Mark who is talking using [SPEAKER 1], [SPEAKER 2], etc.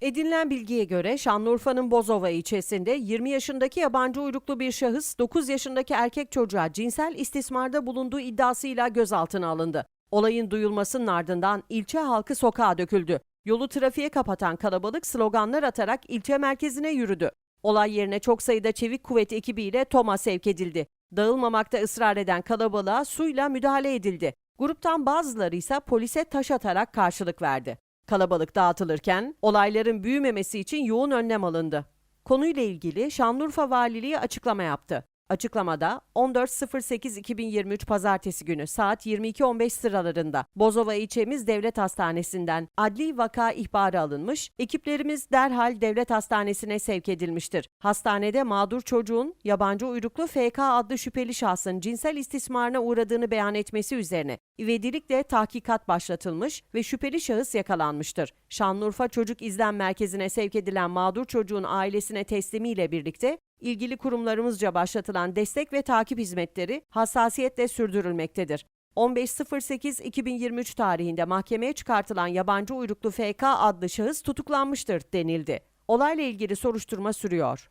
[SPEAKER 1] Edinilen bilgiye göre Şanlıurfa'nın Bozova ilçesinde 20 yaşındaki yabancı uyruklu bir şahıs 9 yaşındaki erkek çocuğa cinsel istismarda bulunduğu iddiasıyla gözaltına alındı. Olayın duyulmasının ardından ilçe halkı sokağa döküldü. Yolu trafiğe kapatan kalabalık sloganlar atarak ilçe merkezine yürüdü. Olay yerine çok sayıda çevik kuvvet ekibiyle TOM'a sevk edildi. Dağılmamakta ısrar eden kalabalığa suyla müdahale edildi. Gruptan bazıları ise polise taş atarak karşılık verdi. Kalabalık dağıtılırken olayların büyümemesi için yoğun önlem alındı. Konuyla ilgili Şanlıurfa Valiliği açıklama yaptı. Açıklamada 14.08.2023 Pazartesi günü saat 22.15 sıralarında Bozova ilçemiz Devlet Hastanesi'nden adli vaka ihbarı alınmış, ekiplerimiz derhal Devlet Hastanesi'ne sevk edilmiştir. Hastanede mağdur çocuğun yabancı uyruklu FK adlı şüpheli şahsın cinsel istismarına uğradığını beyan etmesi üzerine ivedilikle tahkikat başlatılmış ve şüpheli şahıs yakalanmıştır. Şanlıurfa Çocuk İzlem Merkezi'ne sevk edilen mağdur çocuğun ailesine teslimiyle birlikte ilgili kurumlarımızca başlatılan destek ve takip hizmetleri hassasiyetle sürdürülmektedir. 15.08.2023 tarihinde mahkemeye çıkartılan yabancı uyruklu FK adlı şahıs tutuklanmıştır denildi. Olayla ilgili soruşturma sürüyor.